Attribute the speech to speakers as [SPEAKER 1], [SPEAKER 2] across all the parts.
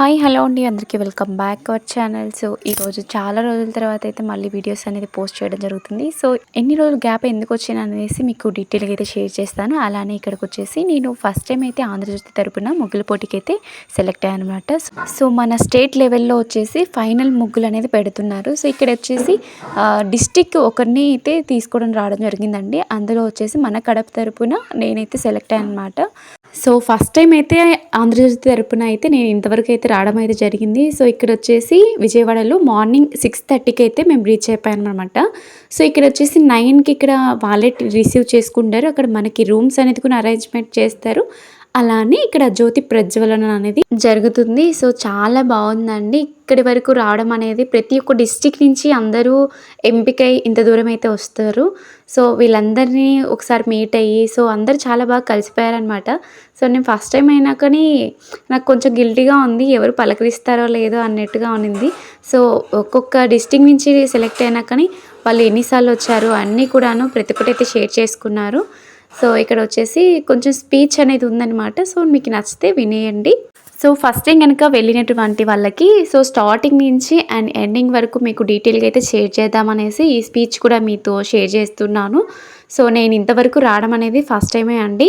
[SPEAKER 1] Hi hello అండి. అందరికీ welcome back our channel. So ఈరోజు చాలా రోజుల తర్వాత అయితే మళ్ళీ వీడియోస్ అనేది పోస్ట్ చేయడం జరుగుతుంది. సో ఎన్ని రోజులు గ్యాప్ ఎందుకు వచ్చాను అనేసి మీకు డీటెయిల్గా అయితే షేర్ చేస్తాను. అలానే ఇక్కడికి వచ్చేసి నేను ఫస్ట్ టైం అయితే ఆంధ్రజ్యోతి తరపున ముగ్గుల పోటీకి అయితే సెలెక్ట్ అయ్యాను అనమాట సో మన స్టేట్ లెవెల్లో వచ్చేసి ఫైనల్ ముగ్గులు అనేది పెడుతున్నారు. సో ఇక్కడ వచ్చేసి డిస్టిక్ ఒకరిని అయితే తీసుకోవడం రావడం జరిగిందండి. అందులో వచ్చేసి మన కడప తరపున నేనైతే సెలెక్ట్ అయ్యాను అనమాట సో ఫస్ట్ టైం అయితే ఆంధ్రజ్యోతి తరపున అయితే నేను ఇంతవరకు అయితే రావడం అయితే జరిగింది. సో ఇక్కడ వచ్చేసి విజయవాడలో మార్నింగ్ సిక్స్ థర్టీకి అయితే మేము రీచ్ అయిపోయాం అనమాట సో ఇక్కడ వచ్చేసి నైన్కి ఇక్కడ వాలెట్ రిసీవ్ చేసుకుంటారు. అక్కడ మనకి రూమ్స్ అనేది కూడా అరేంజ్మెంట్ చేస్తారు. అలానే ఇక్కడ జ్యోతి ప్రజ్వలన అనేది జరుగుతుంది. సో చాలా బాగుందండి. ఇక్కడి వరకు రావడం అనేది ప్రతి ఒక్క డిస్టిక్ నుంచి అందరూ ఎంపికై ఇంత దూరం అయితే వస్తారు. సో వీళ్ళందరినీ ఒకసారి మీట్ అయ్యి సో అందరు చాలా బాగా కలిసిపోయారనమాట సో నేను ఫస్ట్ టైం అయినా కానీ నాకు కొంచెం గిల్టీగా ఉంది. ఎవరు పలకరిస్తారో లేదో అన్నట్టుగా ఉన్నింది. సో ఒక్కొక్క డిస్టిక్ నుంచి సెలెక్ట్ అయినా కానీ వాళ్ళు ఎన్నిసార్లు వచ్చారు అన్నీ కూడాను ప్రతి ఒక్కటి అయితే షేర్ చేసుకున్నారు. సో ఇక్కడ వచ్చేసి కొంచెం స్పీచ్ అనేది ఉందన్నమాట. సో మీకు నచ్చితే వినేయండి. సో ఫస్ట్ టైం కనుక వెళ్ళినటువంటి వాళ్ళకి సో స్టార్టింగ్ నుంచి అండ్ ఎండింగ్ వరకు మీకు డీటెయిల్గా అయితే షేర్ చేద్దామనేసి ఈ స్పీచ్ కూడా మీతో షేర్ చేస్తున్నాను. సో నేను ఇంతవరకు రావడం అనేది ఫస్ట్ టైమే అండి.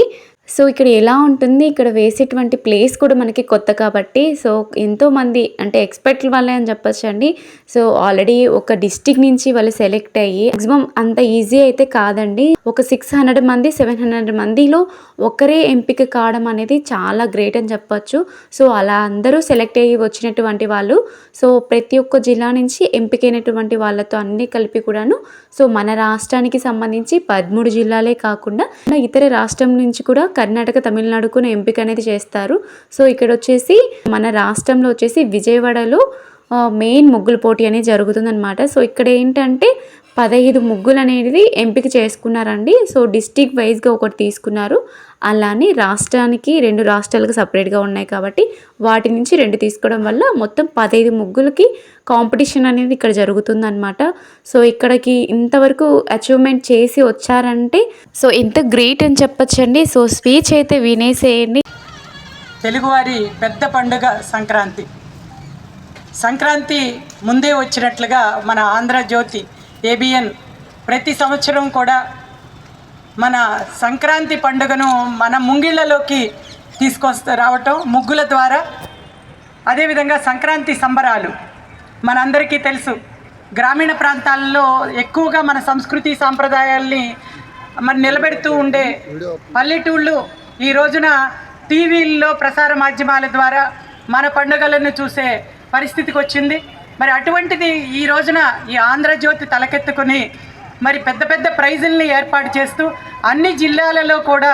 [SPEAKER 1] సో ఇక్కడ ఎలా ఉంటుంది? ఇక్కడ వేసేటువంటి ప్లేస్ కూడా మనకి కొత్త కాబట్టి సో ఎంతోమంది అంటే ఎక్స్పర్ట్ వాళ్ళే అని చెప్పచ్చు అండి సో ఆల్రెడీ ఒక డిస్టిక్ నుంచి వాళ్ళు సెలెక్ట్ అయ్యి మ్యాక్సిమం అంత ఈజీ అయితే కాదండి. ఒక సిక్స్ హండ్రెడ్ మంది సెవెన్ హండ్రెడ్ మందిలో ఒకరే ఎంపిక కావడం అనేది చాలా గ్రేట్ అని చెప్పచ్చు. సో అలా అందరూ సెలెక్ట్ అయ్యి వచ్చినటువంటి వాళ్ళు సో ప్రతి ఒక్క జిల్లా నుంచి ఎంపికైనటువంటి వాళ్ళతో అన్ని కలిపి కూడాను సో మన రాష్ట్రానికి సంబంధించి పదమూడు జిల్లాలే కాకుండా ఇతర రాష్ట్రం నుంచి కూడా కర్ణాటక తమిళనాడుకు ఎంపిక అనేది చేస్తారు. సో ఇక్కడ వచ్చేసి మన రాష్ట్రంలో వచ్చేసి విజయవాడలో మెయిన్ ముగ్గుల పోటీ అనేది జరుగుతుందనమాట సో ఇక్కడ ఏంటంటే పదహైదు ముగ్గులు అనేది ఎంపిక చేసుకున్నారండి. సో డిస్టిక్ వైజ్గా ఒకటి తీసుకున్నారు. అలానే రాష్ట్రానికి రెండు రాష్ట్రాలకు సపరేట్గా ఉన్నాయి కాబట్టి వాటి నుంచి రెండు తీసుకోవడం వల్ల మొత్తం పదహైదు ముగ్గులకి కాంపిటీషన్ అనేది ఇక్కడ జరుగుతుందన్నమాట. సో ఇక్కడికి ఇంతవరకు అచీవ్మెంట్ చేసి వచ్చారంటే సో ఇంత గ్రేట్ అని చెప్పచ్చండి. సో స్పీచ్ అయితే వినేసేయండి.
[SPEAKER 2] తెలుగువారి పెద్ద పండుగ సంక్రాంతి. సంక్రాంతి ముందే వచ్చినట్లుగా మన ఆంధ్రజ్యోతి ఏబిఎన్ ప్రతి సంవత్సరం కూడా మన సంక్రాంతి పండుగను మన ముంగిళ్ళలోకి తీసుకొస్తా రావటం ముగ్గుల ద్వారా. అదేవిధంగా సంక్రాంతి సంబరాలు మనందరికీ తెలుసు. గ్రామీణ ప్రాంతాల్లో ఎక్కువగా మన సంస్కృతి సాంప్రదాయాల్ని మరి నిలబెడుతూ ఉండే పల్లెటూళ్ళు ఈ రోజున టీవీల్లో ప్రసార మాధ్యమాల ద్వారా మన పండుగలను చూసే పరిస్థితికి వచ్చింది మరి అటువంటిది ఈ రోజున ఈ ఆంధ్రజ్యోతి తలకెత్తుకుని మరి పెద్ద పెద్ద ప్రైజుల్ని ఏర్పాటు చేస్తూ అన్ని జిల్లాలలో కూడా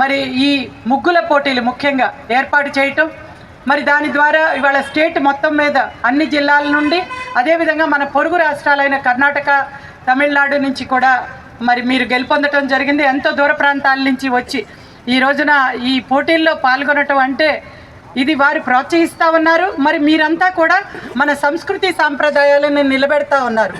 [SPEAKER 2] మరి ఈ ముగ్గుల పోటీలు ముఖ్యంగా ఏర్పాటు చేయటం. మరి దాని ద్వారా ఇవాళ స్టేట్ మొత్తం మీద అన్ని జిల్లాల నుండి అదేవిధంగా మన పొరుగు రాష్ట్రాలైన కర్ణాటక తమిళనాడు నుంచి కూడా మరి మీరు గెలుపొందటం జరిగింది. ఎంతో దూర ప్రాంతాల నుంచి వచ్చి ఈ రోజున ఈ పోటీల్లో పాల్గొనటం అంటే ఇది వారు ప్రోత్సహిస్తూ ఉన్నారు. మరి మీరంతా కూడా మన సంస్కృతి సాంప్రదాయాలను నిలబెడతా ఉన్నారు.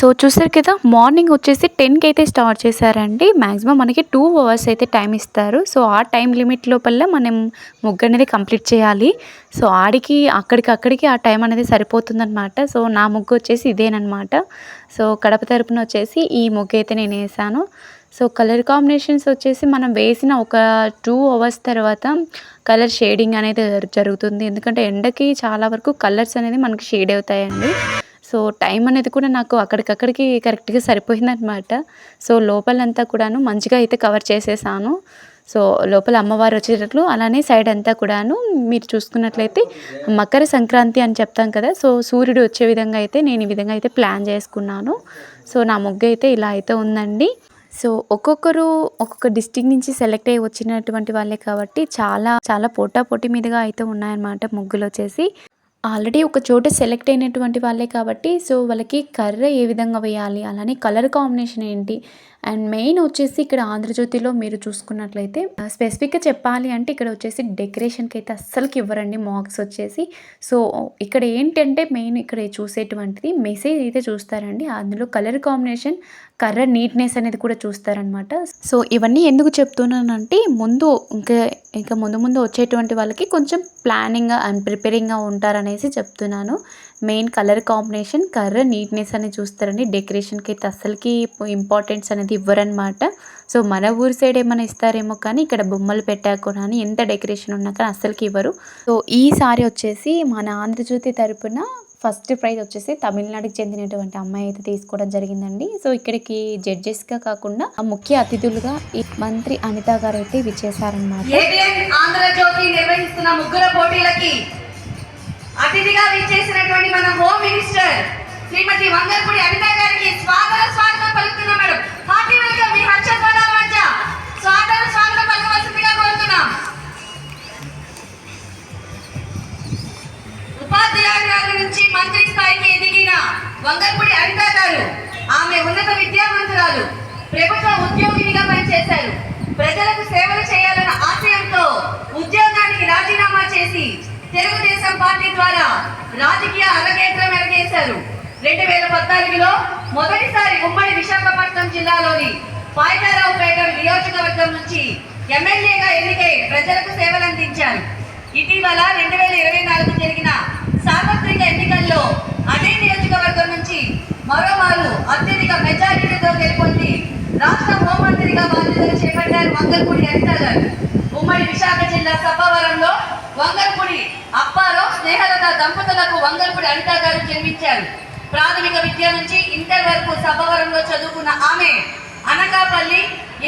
[SPEAKER 1] సో చూసారు కదా మార్నింగ్ వచ్చేసి టెన్కి అయితే స్టార్ట్ చేశారండి. మ్యాక్సిమం మనకి టూ అవర్స్ అయితే టైం ఇస్తారు. సో ఆ టైం లిమిట్ లోపల మనం ముగ్గు అనేది కంప్లీట్ చేయాలి. సో ఆడికి అక్కడికి అక్కడికి ఆ టైం అనేది సరిపోతుందన్నమాట. సో నా ముగ్గు వచ్చేసి ఇదేనమాట సో కడప తరపున వచ్చేసి ఈ ముగ్గు అయితే నేను వేసాను. సో కలర్ కాంబినేషన్స్ వచ్చేసి మనం వేసిన ఒక టూ అవర్స్ తర్వాత కలర్ షేడింగ్ అనేది జరుగుతుంది. ఎందుకంటే ఎండకి చాలా వరకు కలర్స్ అనేది మనకి షేడ్ అవుతాయండి. సో టైం అనేది కూడా నాకు అక్కడికక్కడికి కరెక్ట్గా సరిపోయిందనమాట సో లోపలంతా కూడాను మంచిగా అయితే కవర్ చేసేసాను. సో లోపల అమ్మవారు వచ్చేటట్లు అలానే సైడ్ అంతా కూడాను మీరు చూసుకున్నట్లయితే మకర సంక్రాంతి అని చెప్తాం కదా సో సూర్యుడు వచ్చే విధంగా అయితే నేను ఈ విధంగా అయితే ప్లాన్ చేసుకున్నాను. సో నా ముగ్గు అయితే ఇలా అయితే ఉందండి. సో ఒక్కొక్కరు ఒక్కొక్క డిస్టిక్ నుంచి సెలెక్ట్ అయ్యి వచ్చినటువంటి వాళ్ళే కాబట్టి చాలా చాలా పోటా పోటీ మీదుగా అయితే ఉన్నాయన్నమాట ముగ్గులు వచ్చేసి. ఆల్రెడీ ఒక చోట సెలెక్ట్ అయినటువంటి వాళ్ళే కాబట్టి సో వాళ్ళకి కర్ర ఏ విధంగా వేయాలి అలానే కలర్ కాంబినేషన్ ఏంటి? అండ్ మెయిన్ వచ్చేసి ఇక్కడ ఆంధ్రజ్యోతిలో మీరు చూసుకున్నట్లయితే స్పెసిఫిక్గా చెప్పాలి అంటే ఇక్కడ వచ్చేసి డెకరేషన్కి అయితే అస్సలకి ఇవ్వరండి మార్క్స్ వచ్చేసి. సో ఇక్కడ ఏంటంటే మెయిన్ ఇక్కడ చూసేటువంటిది మెసేజ్ అయితే చూస్తారండి. అందులో కలర్ కాంబినేషన్ కర్ర నీట్నెస్ అనేది కూడా చూస్తారనమాట సో ఇవన్నీ ఎందుకు చెప్తున్నానంటే ముందు ఇంకా ఇంకా ముందు ముందు వచ్చేటువంటి వాళ్ళకి కొంచెం ప్లానింగ్గా అండ్ ప్రిపేరింగ్గా ఉంటారనేసి చెప్తున్నాను. మెయిన్ కలర్ కాంబినేషన్ కర్ర నీట్నెస్ అనేది చూస్తారండి. డెకరేషన్కి అయితే అస్సలకి ఇంపార్టెన్స్ అనేది ఇవ్వరనమాట సో మన ఊరి సైడ్ ఏమైనా ఇస్తారేమో కానీ ఇక్కడ బొమ్మలు పెట్టాక కానీ ఎంత డెకరేషన్ ఉన్నా కానీ అస్సలకి ఇవ్వరు. సో ఈసారి వచ్చేసి మన ఆంధ్రజ్యోతి తరపున ఫస్ట్ ప్రైజ్ వచ్చేసి తమిళనాడుకి చెందినటువంటి అమ్మాయి అయితే తీసుకోవడం జరిగిందండి. సో ఇక్కడికి జడ్జెస్గా కాకుండా ముఖ్య అతిథులుగా ఈ మంత్రి అనిత గారు అయితే విచ్చేసారనమాట
[SPEAKER 3] ఆంధ్రజ్యోతి నిర్వహిస్తున్న ముగ్గుల పోటీలకి అతిథిగా విచ్చేసినటువంటి మన హోమ్ మినిస్టర్ శ్రీమతి వంగర్పూడి అనిత గారికి స్వాగత స్వాగతం తెలుగుదేశం పార్టీ ద్వారా రాజకీయ అరగేత్రం ఎరగేశారు. రెండు వేల పద్నాలుగులో మొదటిసారి ఉమ్మడి విశాఖపట్నం జిల్లాలోని పాయకారావుపేట నియోజకవర్గం నుంచి ఎమ్మెల్యేగా ఎన్నికై ప్రజలకు సేవలందించారు. ఇటీవల రెండు వేల ఇరవై నాలుగు జరిగిన సార్వత్రిక ఎన్నికల్లో అదే నియోజకవర్గం నుంచి మరోమారు అత్యధిక మెజారిటీతో గెలుపొంది రాష్ట్ర హోంమంత్రిగా బాధ్యతలు చేపట్టారు వంగల్పూడి అనిత గారు ఉమ్మడి విశాఖ జిల్లా సభవరంలో వంగల్పూడి అప్పారావు స్నేహలత దంపతులకు వంగల్పూడి అనిత చేశారు. ప్రాథమిక విద్య నుంచి ఇంటర్ వరకు సభవరంలో చదువుకున్న ఆమె అనకాపల్లి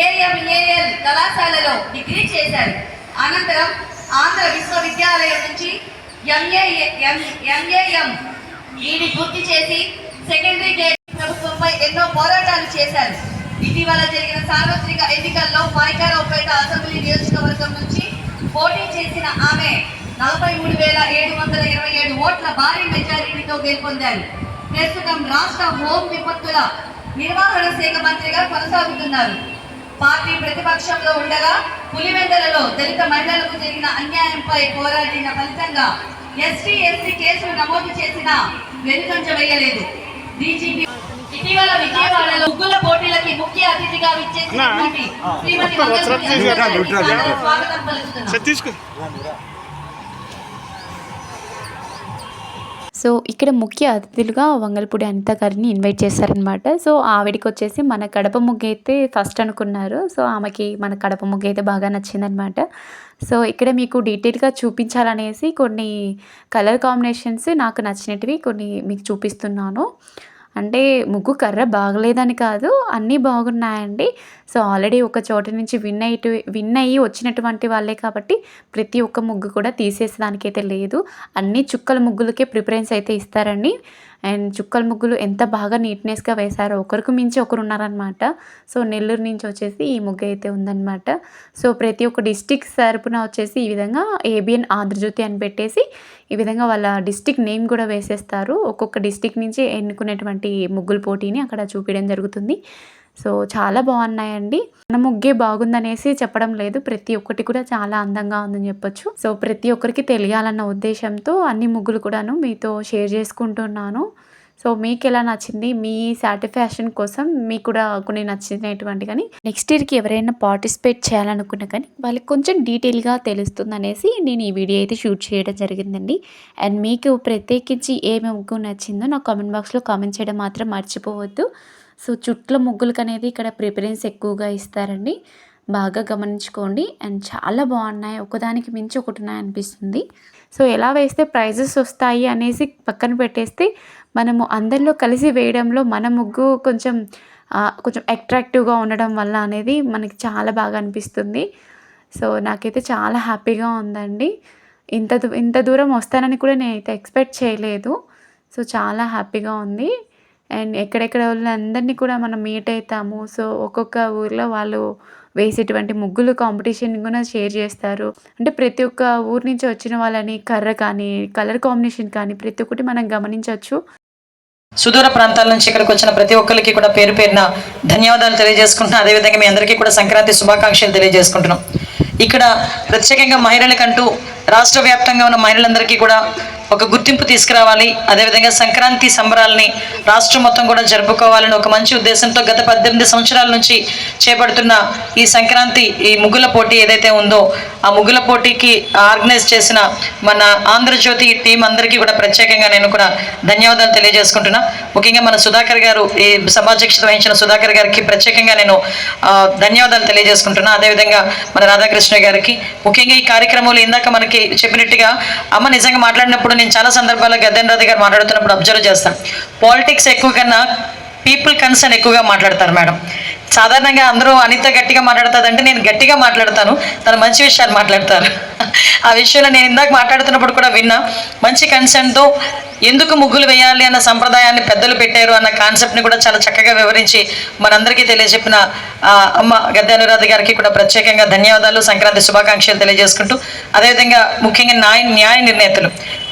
[SPEAKER 3] ఏఎంఏఎల్ కళాశాలలో డిగ్రీ చేశారు. అనంతరం ఆంధ్ర విశ్వవిద్యాలయం నుంచి ఎంఏ ఎంఏఎం ఈడి పూర్తి చేసి సెకండరీ గ్రేడ్ ప్రభుత్వంపై ఎన్నో పోరాటాలు చేశారు. ఇటీవల జరిగిన సార్వత్రిక ఎన్నికల్లో పాయకారావుపేట అసెంబ్లీ నియోజకవర్గం నుంచి పోటీ చేసిన ఆమె నలభై మూడు వేల ఏడు వందల ఇరవై ఏడు ఓట్ల భారీ మెజారిటీతో గెలుపొందారు. ప్రస్తుతం రాష్ట్ర హోం విపత్తుల నిర్వహణ శాఖ మంత్రిగా కొనసాగుతున్నారు. పార్టీ ప్రతిపక్షంలో ఉండగా పులివెందలలో దళిత మహిళలకు జరిగిన అన్యాయంపై పోరాడిన ఫలితంగా ఎస్టీ ఎస్సీ కేసులు నమోదు చేసిన వెనుకంజ వేయలేదు. డీజీపీ ఇటీవల విజయవాడలో ముగ్గుల పోటీలకి ముఖ్య అతిథిగా విచ్చేసినటువంటి శ్రీమతి స్వాగతం పలుకుతున్నాం.
[SPEAKER 1] సో ఇక్కడ ముఖ్య అతిథులుగా వంగలపూడి అనిత గారిని ఇన్వైట్ చేశారనమాట సో ఆవిడకి వచ్చేసి మన కడప ముగ్గు అయితే ఫస్ట్ అనుకున్నారు. సో ఆమెకి మన కడప ముగ్గు అయితే బాగా నచ్చిందనమాట సో ఇక్కడ మీకు డీటెయిల్గా చూపించాలనేసి కొన్ని కలర్ కాంబినేషన్స్ నాకు నచ్చినటివి కొన్ని మీకు చూపిస్తున్నాను. అంటే ముగ్గు కర్ర బాగలేదని కాదు అన్నీ బాగున్నాయండి. సో ఆల్రెడీ ఒక చోట నుంచి విన్ అయ్యి విన్ అయ్యి వచ్చినటువంటి వాళ్ళే కాబట్టి ప్రతి ఒక్క ముగ్గు కూడా తీసేసేదానికైతే లేదు. అన్ని చుక్కల ముగ్గులకే ప్రిఫరెన్స్ అయితే ఇస్తారండి. అండ్ చుక్కల ముగ్గులు ఎంత బాగా నీట్నెస్గా వేశారో ఒకరికి మించి ఒకరు ఉన్నారనమాట సో నెల్లూరు నుంచి వచ్చేసి ఈ ముగ్గు అయితే ఉందన్నమాట. సో ప్రతి ఒక్క డిస్టిక్ తరపున వచ్చేసి ఈ విధంగా ఏబిఎన్ ఆంధ్రజ్యోతి అని పెట్టేసి ఈ విధంగా వాళ్ళ డిస్టిక్ నేమ్ కూడా వేసేస్తారు. ఒక్కొక్క డిస్టిక్ నుంచి ఎన్నుకునేటువంటి ముగ్గుల పోటీని అక్కడ చూపించడం జరుగుతుంది. సో చాలా బాగున్నాయండి. మన ముగ్గే బాగుందనేసి చెప్పడం లేదు. ప్రతి ఒక్కటి కూడా చాలా అందంగా ఉందని చెప్పొచ్చు. సో ప్రతి ఒక్కరికి తెలియాలన్న ఉద్దేశంతో అన్ని ముగ్గులు కూడాను మీతో షేర్ చేసుకుంటున్నాను. సో మీకు ఎలా నచ్చింది? మీ సాటిస్ఫాక్షన్ కోసం మీకు కూడా కొన్ని నచ్చినటువంటి కానీ నెక్స్ట్ ఇయర్కి ఎవరైనా పార్టిసిపేట్ చేయాలనుకున్నా కానీ వాళ్ళకి కొంచెం డీటెయిల్గా తెలుస్తుంది అనేసి నేను ఈ వీడియో అయితే షూట్ చేయడం జరిగిందండి. అండ్ మీకు ప్రత్యేకించి ఏ ముగ్గు నచ్చిందో నాకు కామెంట్ బాక్స్లో కామెంట్ చేయడం మాత్రం మర్చిపోవద్దు. సో చుట్ల ముగ్గులకు అనేది ఇక్కడ ప్రిఫరెన్స్ ఎక్కువగా ఇస్తారండి. బాగా గమనించుకోండి. అండ్ చాలా బాగున్నాయి. ఒకదానికి మించి ఒకటి ఉన్నాయి అనిపిస్తుంది. సో ఎలా వేస్తే ప్రైజెస్ వస్తాయి అనేసి పక్కన పెట్టేస్తే మనము అందరిలో కలిసి వేయడంలో మన ముగ్గు కొంచెం కొంచెం అట్రాక్టివ్గా ఉండడం వల్ల అనేది మనకి చాలా బాగా అనిపిస్తుంది. సో నాకైతే చాలా హ్యాపీగా ఉందండి. ఇంత దూ- ఇంత దూరం వస్తానని కూడా నేనైతే ఎక్స్పెక్ట్ చేయలేదు. సో చాలా హ్యాపీగా ఉంది. అండ్ ఎక్కడెక్కడ వాళ్ళందరినీ కూడా మనం మీట్ అవుతాము సో ఒక్కొక్క ఊర్లో వాళ్ళు వేసేటువంటి ముగ్గులు కాంపిటీషన్ కూడా షేర్ చేస్తారు. అంటే ప్రతి ఒక్క ఊరి నుంచి వచ్చిన వాళ్ళని కర్ర కానీ కలర్ కాంబినేషన్ కానీ ప్రతి ఒక్కటి మనం గమనించవచ్చు.
[SPEAKER 4] సుదూర ప్రాంతాల నుంచి ఇక్కడికి వచ్చిన ప్రతి ఒక్కరికి కూడా పేరు పేరున ధన్యవాదాలు తెలియజేసుకుంటున్నాను. అదేవిధంగా మీ అందరికీ కూడా సంక్రాంతి శుభాకాంక్షలు తెలియజేసుకుంటున్నాం. ఇక్కడ ప్రత్యేకంగా మహిళలకంటూ రాష్ట్ర వ్యాప్తంగా ఉన్న మహిళలందరికీ కూడా ఒక గుర్తింపు తీసుకురావాలి. అదేవిధంగా సంక్రాంతి సంబరాలని రాష్ట్రం మొత్తం కూడా జరుపుకోవాలని ఒక మంచి ఉద్దేశంతో గత పద్దెనిమిది సంవత్సరాల నుంచి చేపడుతున్న ఈ సంక్రాంతి ఈ ముగ్గుల పోటీ ఏదైతే ఉందో ఆ ముగ్గుల పోటీకి ఆర్గనైజ్ చేసిన మన ఆంధ్రజ్యోతి టీం అందరికీ కూడా ప్రత్యేకంగా నేను కూడా ధన్యవాదాలు తెలియజేసుకుంటున్నా. ముఖ్యంగా మన సుధాకర్ గారు ఈ సభాధ్యక్షత వహించిన సుధాకర్ గారికి ప్రత్యేకంగా నేను ధన్యవాదాలు తెలియజేసుకుంటున్నా. అదేవిధంగా మన రాధాకృష్ణ గారికి. ముఖ్యంగా ఈ కార్యక్రమంలో ఇందాక మనకి చెప్పినట్టుగా అమ్మ నిజంగా మాట్లాడినప్పుడు నేను చాలా సందర్భాల్లో గద్దెన్ రాధ గారు మాట్లాడుతున్నప్పుడు అబ్జర్వ్ చేస్తాను. పాలిటిక్స్ ఎక్కువ కన్నా పీపుల్ కన్సర్న్ ఎక్కువగా మాట్లాడతారు మేడం. సాధారణంగా అందరూ అనిత గట్టిగా మాట్లాడుతుందంటే నేను గట్టిగా మాట్లాడతాను. తను మంచి విషయాలు మాట్లాడతారు. ఆ విషయంలో నేను ఇందాక మాట్లాడుతున్నప్పుడు కూడా విన్నా మంచి కన్సర్న్తో ఎందుకు ముగ్గులు వేయాలి అన్న సంప్రదాయాన్ని పెద్దలు పెట్టారు అన్న కాన్సెప్ట్ని కూడా చాలా చక్కగా వివరించి మనందరికీ తెలియజెప్పిన ఆ, అమ్మ గద్దె అనురాధ గారికి కూడా ప్రత్యేకంగా ధన్యవాదాలు సంక్రాంతి శుభాకాంక్షలు తెలియజేసుకుంటూ అదేవిధంగా ముఖ్యంగా న్యాయ న్యాయ నిర్ణేతలు.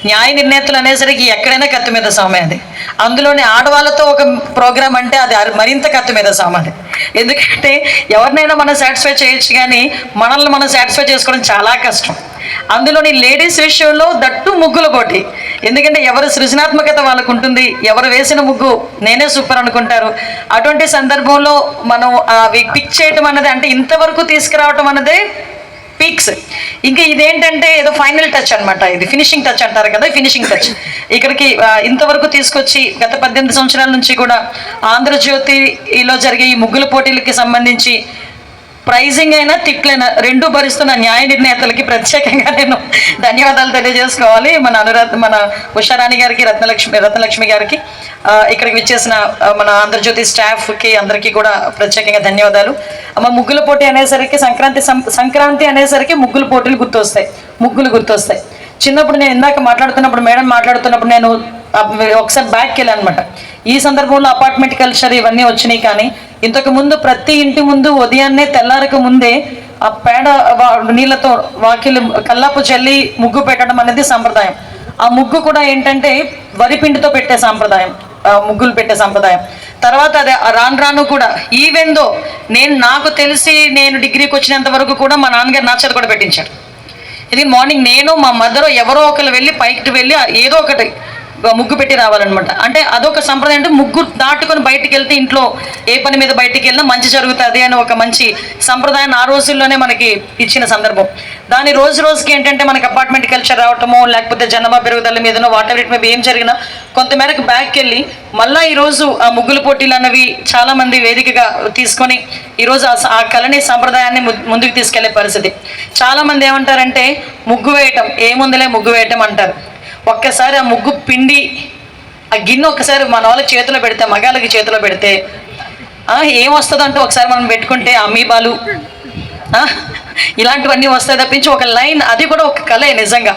[SPEAKER 4] న్యాయ నిర్ణేతలు అనేసరికి ఎక్కడైనా కత్తి మీద సామే అది. అందులోని ఆడవాళ్ళతో ఒక ప్రోగ్రామ్ అంటే అది మరింత కత్తి మీద సామాది ఎందుకంటే ఎవరినైనా మనం సాటిస్ఫై చేయొచ్చు కానీ మనల్ని మనం సాటిస్ఫై చేసుకోవడం చాలా కష్టం. అందులోని లేడీస్ విషయంలో దట్టు ముగ్గుల పోటీ. ఎందుకంటే ఎవరి సృజనాత్మకత వాళ్ళకు ఉంటుంది ఎవరు వేసిన ముగ్గు నేనే సూపర్ అనుకుంటారు. అటువంటి సందర్భంలో మనం అవి పిక్ చేయటం అన్నది అంటే ఇంతవరకు తీసుకురావటం అన్నదే పీక్స్. ఇంకా ఇదేంటంటే ఏదో ఫైనల్ టచ్ అనమాట ఇది ఫినిషింగ్ టచ్ అంటారు కదా ఫినిషింగ్ టచ్. ఇక్కడికి ఇంతవరకు తీసుకొచ్చి గత పద్దెనిమిది సంవత్సరాల నుంచి కూడా ఆంధ్రజ్యోతిలో జరిగే ఈ ముగ్గుల పోటీలకి సంబంధించి ప్రైజింగ్ అయినా తిట్లైనా రెండు భరిస్తున్న న్యాయ నిర్ణేతలకి ప్రత్యేకంగా నేను ధన్యవాదాలు తెలియజేసుకోవాలి. మన అనురాధ మన ఉషారాణి గారికి రత్నలక్ష్మి రత్నలక్ష్మి గారికి ఇక్కడికి విచ్చేసిన మన ఆంధ్రజ్యోతి స్టాఫ్కి అందరికీ కూడా ప్రత్యేకంగా ధన్యవాదాలు. అమ్మ ముగ్గుల పోటీ అనేసరికి సంక్రాంతి సం- సంక్రాంతి అనేసరికి ముగ్గుల పోటీలు గుర్తొస్తాయి. ముగ్గులు గుర్తొస్తాయి. చిన్నప్పుడు నేను ఇందాక మాట్లాడుతున్నప్పుడు మేడం మాట్లాడుతున్నప్పుడు నేను ఒకసారి బ్యాక్కి వెళ్ళాను అనమాట ఈ సందర్భంలో అపార్ట్మెంట్ కల్చర్ ఇవన్నీ వచ్చినాయి కానీ ఇంతకు ముందు ప్రతి ఇంటి ముందు ఉదయాన్నే తెల్లారక ముందే ఆ పేడ వా- నీళ్ళతో వాకిలి కల్లాపు చల్లి ముగ్గు పెట్టడం అనేది సంప్రదాయం. ఆ ముగ్గు కూడా ఏంటంటే వరి పిండితో పెట్టే సాంప్రదాయం. ముగ్గులు పెట్టే సాంప్రదాయం. తర్వాత అదే రాను రాను కూడా ఈవెందో నేను నాకు తెలిసి నేను డిగ్రీకి వచ్చినంత వరకు కూడా మా నాన్నగారు నా చేత కూడా పెట్టించారు. ఇది మార్నింగ్ నేను మా మదర్ ఎవరో ఒకరు వెళ్ళి పైకి వెళ్ళి ఏదో ఒకటి ముగ్గు పెట్టి రావాలన్నమాట. అంటే అదొక సంప్రదాయం. అంటే ముగ్గు దాటుకొని బయటికి వెళ్తే ఇంట్లో ఏ పని మీద బయటికి వెళ్ళినా మంచి జరుగుతుంది అని ఒక మంచి సంప్రదాయాన్ని ఆ రోజుల్లోనే మనకి ఇచ్చిన సందర్భం. దాని రోజు రోజుకి ఏంటంటే మనకి అపార్ట్మెంట్ కల్చర్ రావటమో లేకపోతే జనాభా పెరుగుదల మీదనో వాటర్ ఇట్ మీద ఏం జరిగినా కొంతమేరకు బ్యాక్ వెళ్ళి మళ్ళీ ఈరోజు ఆ ముగ్గుల పోటీలు అన్నవి చాలామంది వేదికగా తీసుకొని ఈరోజు ఆ స- ఆ కళని సాంప్రదాయాన్ని ముందుకు తీసుకెళ్ళే పరిస్థితి. చాలామంది ఏమంటారంటే ముగ్గు వేయటం ఏముందిలే ముగ్గు వేయటం అంటారు. ఒక్కసారి ఆ ముగ్గు పిండి ఆ గిన్నె ఒకసారి మన వాళ్ళకి చేతిలో పెడితే మగాళ్ళకి చేతిలో పెడితే ఆ, ఏం వస్తుందంటే ఒకసారి మనం పెట్టుకుంటే అమీబాలు ఇలాంటివన్నీ వస్తాయి తప్పించి ఒక లైన్ అది కూడా ఒక కళే నిజంగా.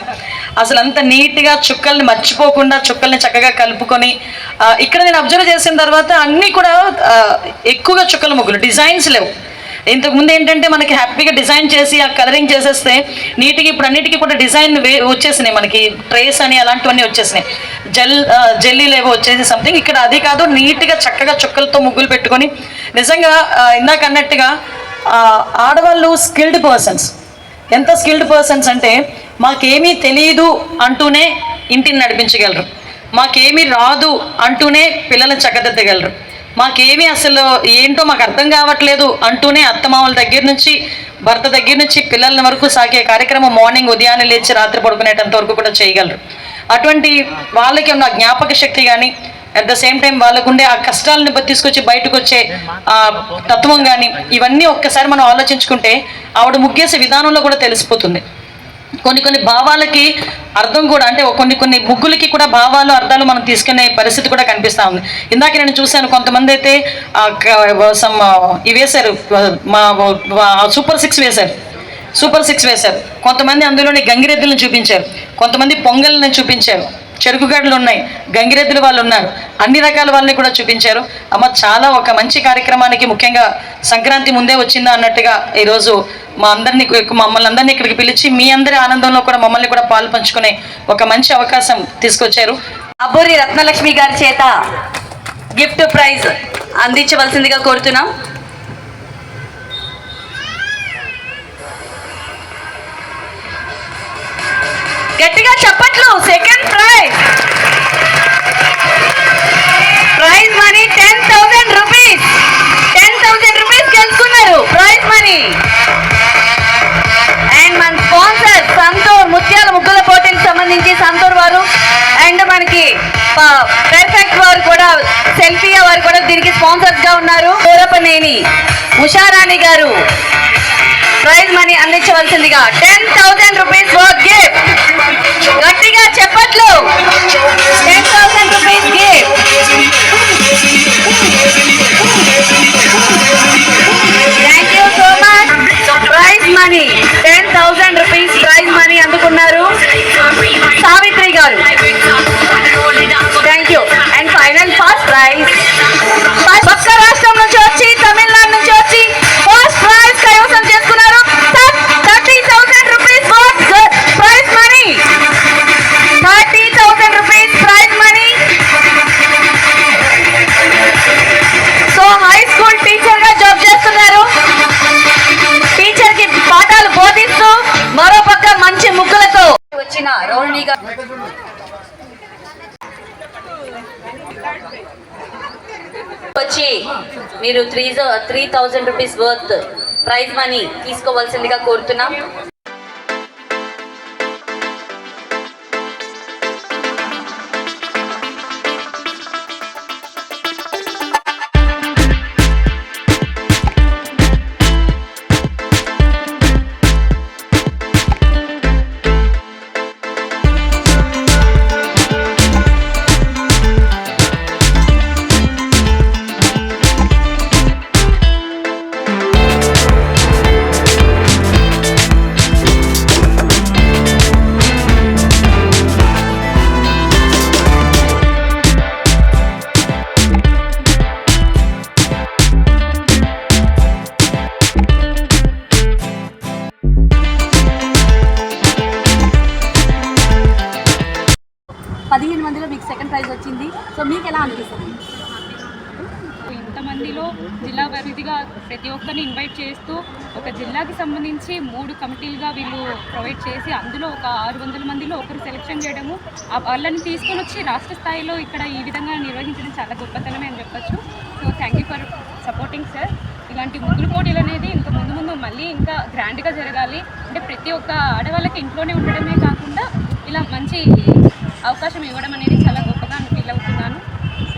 [SPEAKER 4] అసలు అంత నీట్గా చుక్కల్ని మర్చిపోకుండా చుక్కల్ని చక్కగా కలుపుకొని ఇక్కడ నేను అబ్జర్వ్ చేసిన తర్వాత అన్నీ కూడా ఎక్కువగా చుక్కల ముగ్గులు డిజైన్స్ లేవు. ఇంతకుముందు ఏంటంటే మనకి హ్యాపీగా డిజైన్ చేసి ఆ కలరింగ్ చేసేస్తే నీటికి ఇప్పుడు అన్నిటికీ కూడా డిజైన్ వే వచ్చేసినాయి మనకి. ట్రేస్ అని అలాంటివన్నీ వచ్చేసినాయి. జెల్ జెల్లీలు ఏవో వచ్చేసి సంథింగ్ ఇక్కడ అది కాదు నీట్గా చక్కగా చుక్కలతో ముగ్గులు పెట్టుకొని నిజంగా ఇందాక అన్నట్టుగా ఆడవాళ్ళు స్కిల్డ్ పర్సన్స్ ఎంత స్కిల్డ్ పర్సన్స్ అంటే మాకేమీ తెలియదు అంటూనే ఇంటిని నడిపించగలరు. మాకేమీ రాదు అంటూనే పిల్లల్ని చక్కదిద్దగలరు. మాకేమీ అసలు ఏంటో మాకు అర్థం కావట్లేదు అంటూనే అత్తమామల దగ్గర నుంచి భర్త దగ్గర నుంచి పిల్లల వరకు సాగే కార్యక్రమం మార్నింగ్ ఉదయాన్నే లేచి రాత్రి పడుకునేటంత వరకు కూడా చేయగలరు. అటువంటి వాళ్ళకి ఉన్న జ్ఞాపక శక్తి కానీ అట్ ద సేమ్ టైం వాళ్ళకుండే ఆ కష్టాలను తీసుకొచ్చి బయటకు వచ్చే ఆ తత్వం కానీ ఇవన్నీ ఒక్కసారి మనం ఆలోచించుకుంటే ఆవిడ ముగ్గేసే విధానంలో కూడా తెలిసిపోతుంది. కొన్ని కొన్ని భావాలకి అర్థం కూడా అంటే కొన్ని కొన్ని ముగ్గులకి కూడా భావాలు అర్థాలు మనం తీసుకునే పరిస్థితి కూడా కనిపిస్తా ఉంది. ఇందాక నేను చూశాను కొంతమంది అయితే సమ్ ఇవి వేశారు మా సూపర్ సిక్స్ వేశారు. సూపర్ సిక్స్ వేశారు. కొంతమంది అందులోని గంగిరెద్దులను చూపించారు. కొంతమంది పొంగల్ని చూపించారు. చెరుకుగడ్లు ఉన్నాయి. గంగిరెద్దులు వాళ్ళు ఉన్నారు. అన్ని రకాల వాళ్ళని కూడా చూపించారు. అమ్మ చాలా ఒక మంచి కార్యక్రమానికి ముఖ్యంగా సంక్రాంతి ముందే వచ్చిందా అన్నట్టుగా ఈరోజు మా అందరినీ మమ్మల్ని అందరినీ ఇక్కడికి పిలిచి మీ అందరి ఆనందంలో కూడా మమ్మల్ని కూడా పాలు పంచుకునే ఒక మంచి అవకాశం తీసుకొచ్చారు.
[SPEAKER 3] అబ్బూరి రత్నలక్ష్మి గారి చేత గిఫ్ట్ ప్రైజ్ అందించవలసిందిగా కోరుతున్నాం. గట్టిగా చెప్పట్లు. Second prize prize money ten thousand rupees ten thousand rupees గెలుచుకున్నారు. ప్రైజ్ మనీ అండ్ మన స్పాన్సర్ సంతూర్ ముత్యాల ముగ్గుల పోటీకి సంబంధించి సంతూర్ వారు. అండ్ మనకి పర్ఫెక్ట్ వారు కూడా సెల్ఫియా వారు కూడా దీనికి స్పాన్సర్స్గా ఉన్నారు. Korapaneni Usharani garu. Prize money అందించవలసిందిగా. Ten thousand rupees worth gift గట్టిగా చెప్పట్లు. Ten thousand rupees gift thank you so much prize money ten thousand rupees మీరు three three thousand rupees worth prize money తీసుకోవాల్సిందిగా కోరుతున్నాం.
[SPEAKER 5] ప్రొవైడ్ చేస్తూ ఒక జిల్లాకి సంబంధించి మూడు కమిటీలుగా వీళ్ళు ప్రొవైడ్ చేసి అందులో ఒక ఆరు వందల మందిలో ఒకరు సెలెక్షన్ చేయడము ఆ వాళ్ళని తీసుకొని వచ్చి రాష్ట్ర స్థాయిలో ఇక్కడ ఈ విధంగా నిర్వహించడం చాలా గొప్పతనమే అని చెప్పొచ్చు. So thank you for supporting sir ఇలాంటి ముగ్గులు పోటీలు అనేది ఇంకా ముందు ముందు మళ్ళీ ఇంకా గ్రాండ్గా జరగాలి. అంటే ప్రతి ఒక్క ఆడవాళ్ళకి ఇంట్లోనే ఉండడమే కాకుండా ఇలా మంచి అవకాశం ఇవ్వడం అనేది చాలా గొప్పగా ఫీల్ అవుతున్నాను.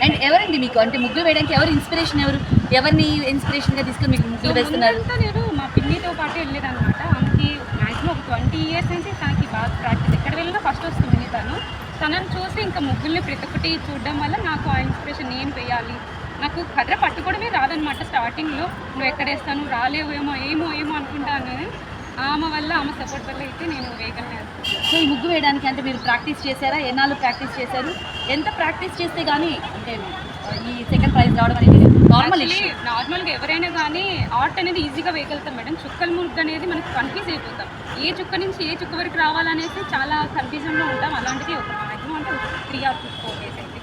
[SPEAKER 3] అండ్ ఎవరండి మీకు? అంటే ముగ్గులు వేయడానికి ఎవరు ఇన్స్పిరేషన్ ఎవరు? ఎవరిని ఇన్స్పిరేషన్గా తీసుకొని మీకు ముగ్గులు వేస్తున్నారు
[SPEAKER 5] నేను మా పిన్నితో పాటు వెళ్ళేదన్నమాట. ఆమెకి మ్యాక్సిమం ఒక ట్వంటీ ఇయర్స్ నుంచి తనకి బాగా ప్రాక్టీస్ ఎక్కడ వెళ్ళినా ఫస్ట్ వస్తుంది తను. తనని చూసి ఇంకా ముగ్గుల్ని ప్రతి ఒక్కటి చూడడం వల్ల నాకు ఆ ఇన్స్పిరేషన్ నేను వేయాలి నాకు కర్ర పట్టుకోవడమే రాదనమాట స్టార్టింగ్లో నువ్వు ఎక్కడ వేస్తాను రాలేవేమో ఏమో ఏమో అనుకుంటాను ఆమె వల్ల ఆమె సపోర్ట్ వల్ల అయితే నేను వేయగలను
[SPEAKER 3] సో ఈ ముగ్గు వేయడానికి అంటే మీరు ప్రాక్టీస్ చేశారా? ఎన్నాళ్ళు ప్రాక్టీస్ చేశారు? ఎంత ప్రాక్టీస్ చేస్తే కానీ అంటే ఈ సెకండ్ ప్రైజ్ రావడం అనేది నార్మల్
[SPEAKER 5] నార్మల్గా ఎవరైనా కానీ ఆర్ట్ అనేది ఈజీగా వేయగలుగుతాం మేడం. చుక్కల ముగ్గు అనేది మనకు కన్ఫ్యూజ్ అయిపోతాం. ఏ చుక్క నుంచి ఏ చుక్క వరకు రావాలనేసి చాలా కన్ఫ్యూజన్లో ఉంటాం. అలాంటిది ఒక మ్యాక్సిమం అంటే త్రీ ఆర్ ఫోర్ డేస్ అయితే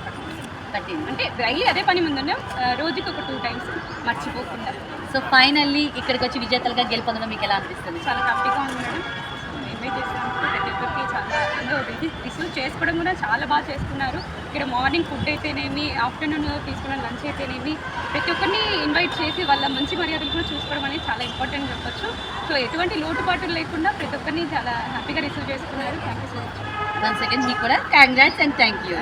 [SPEAKER 3] పట్టింది.
[SPEAKER 5] అంటే డైలీ అదే పని ముందు రోజుకి ఒక టూ టైమ్స్ మర్చిపోకుండా.
[SPEAKER 3] సో ఫైనల్లీ ఇక్కడికి వచ్చి విజేతలుగా గెలుపొందడం మీకు ఎలా అనిపిస్తుంది?
[SPEAKER 5] చాలా హ్యాపీగా ఉంది మేడం. ఇన్వైట్ చేసినందుకు రిసీవ్ చేసుకోవడం కూడా చాలా బాగా చేసుకున్నారు ఇక్కడ మార్నింగ్ ఫుడ్ అయితేనేమి ఆఫ్టర్నూన్ తీసుకున్న లంచ్ అయితేనేమి ప్రతి ఒక్కరిని ఇన్వైట్ చేసి వాళ్ళ మంచి మర్యాదలు కూడా చూసుకోవడం అనేది చాలా ఇంపార్టెంట్ చెప్పొచ్చు. సో ఎటువంటి లోటుపాట్లు లేకుండా ప్రతి ఒక్కరిని చాలా హ్యాపీగా రిసీవ్ చేసుకున్నారు. Thank you so much
[SPEAKER 6] one second మీకు కూడా కంగ్రాట్స్ అండ్ థ్యాంక్ యూ